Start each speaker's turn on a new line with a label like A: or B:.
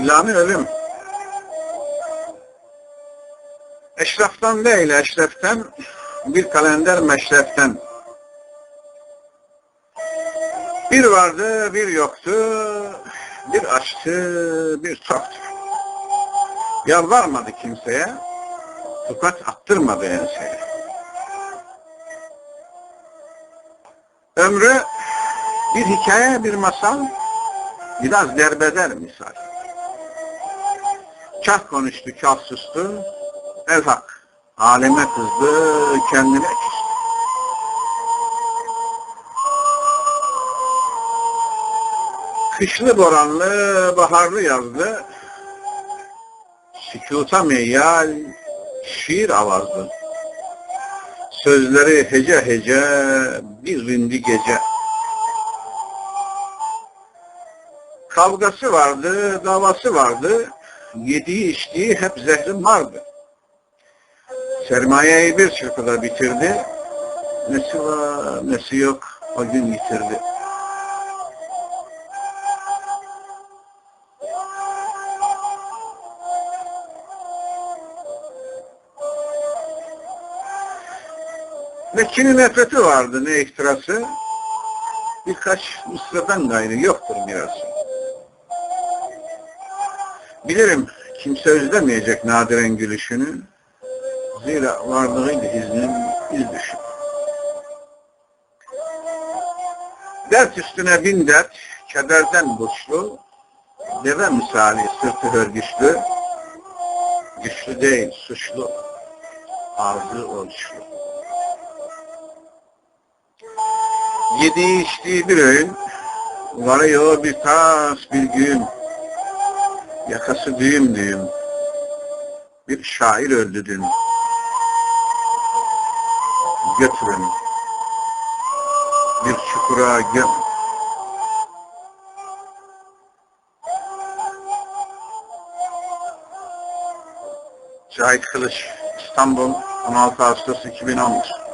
A: İlami ölüm. Eşraftan değil, eşreften, bir kalender meşreften. Bir vardı, bir yoktu, bir açtı, bir toktu. Yalvarmadı kimseye, tokat attırmadı enseye. Ömrü bir hikaye, bir masal, biraz derbeder misal. Kah konuştu, kah sustu, el hak. Aleme kızdı, kendine. Kışlı boranlı, baharlı yazdı. Sükuta meyyal, şiir avazdı. Sözleri hece hece, bir rindi gece. Kavgası vardı, davası vardı. Yediği içtiği hep zehrim vardı. Sermayeyi bir çırpıda bitirdi. Nesi var, nesi yok o gün yitirdi. Ne kini nefreti vardı ne ihtirası. Birkaç mısradan gayrı yoktur mirası. Bilirim kimse özlemeyecek nadiren gülüşünü. Zira varlığıyla iznin iz düşün. Dert üstüne bin dert, kederden burçlu, deve misali sırtı hörgüçlü, güçlü değil suçlu, ağzı oruçlu. Yediği içtiği bir öğün, varıyor bir tas bir gün, yakası düğüm düğüm, bir şair öldü dün. Götürün, bir çukura göm. Cahit Kılıç, İstanbul, 16 Ağustos 2011